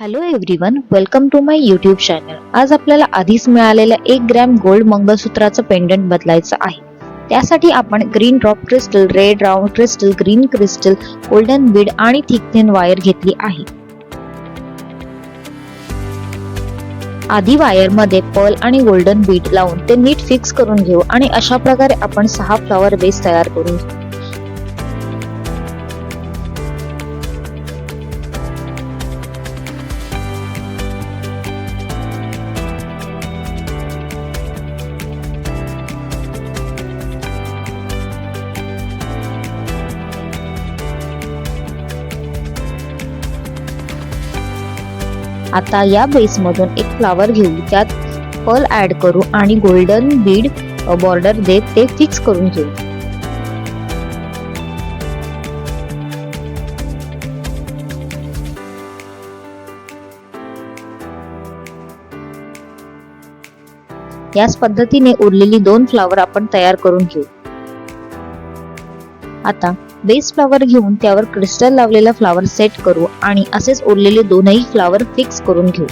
Hello everyone welcome to my YouTube channel आज आपल्याला आधीच मिळालेल्या एक ग्रॅम गोल्ड मंगळसूत्राचं पेंडंट बदलायचं आहे. त्यासाठी आपण green drop crystal red round crystal green crystal golden bead आणि थिक थिन वायर घेतली आहे. आधी वायरमध्ये पर्ल आणि गोल्डन बीड लावून ते नीट फिक्स करून घेऊ आणि अशा प्रकारे आपण सहा फ्लॉवर बेस तयार करून आता या बेस मधून एक फ्लावर घेऊ त्यात पल ऍड करू आणि गोल्डन बीड बॉर्डर देत ते फिक्स करून घेऊ. याच पद्धतीने उरलेली दोन फ्लावर आपण तयार करून घेऊ. आता बेस फ्लावर घेऊन त्यावर क्रिस्टल लावलेला फ्लावर सेट करू आणि असेच उरलेले दोनही फ्लावर फिक्स करून घेऊ.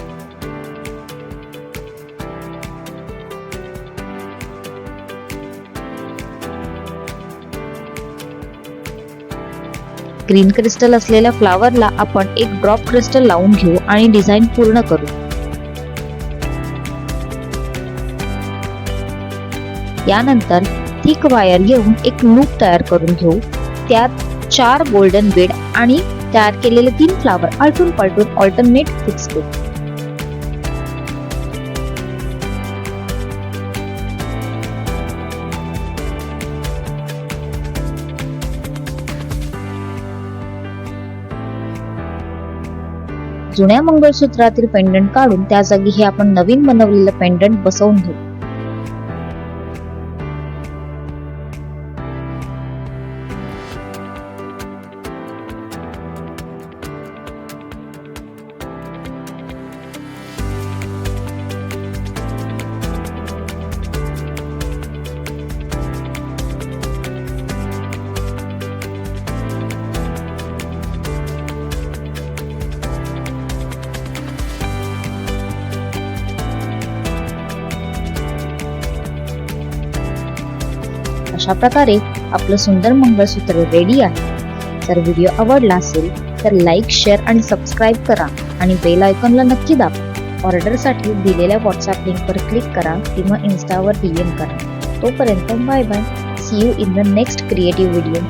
ग्रीन क्रिस्टल असलेल्या फ्लावरला आपण एक ड्रॉप क्रिस्टल लावून घेऊ आणि डिझाईन पूर्ण करू. यानंतर थिक वायर घेऊन एक लूप तयार करून घेऊ. त्यात चार गोल्डन बेड आणि तयार केलेले तीन फ्लावर आलटून पलटून ऑल्टरनेट फिक्स करू जुन्या मंगळसूत्रातील पेंडंट काढून त्या जागी हे आपण नवीन बनवलेलं पेंडंट बसवून घेऊ. अशा प्रकारे आपलं सुंदर मंगळसूत्र रेडी आहे. जर व्हिडिओ आवडला असेल तर लाईक शेअर आणि सबस्क्राईब करा आणि बेल आयकॉनला नक्की दाबा. ऑर्डरसाठी दिलेल्या व्हॉट्सअप लिंकवर क्लिक करा किंवा इन्स्टावर डीएम करा. तोपर्यंत bye bye see you in the next creative video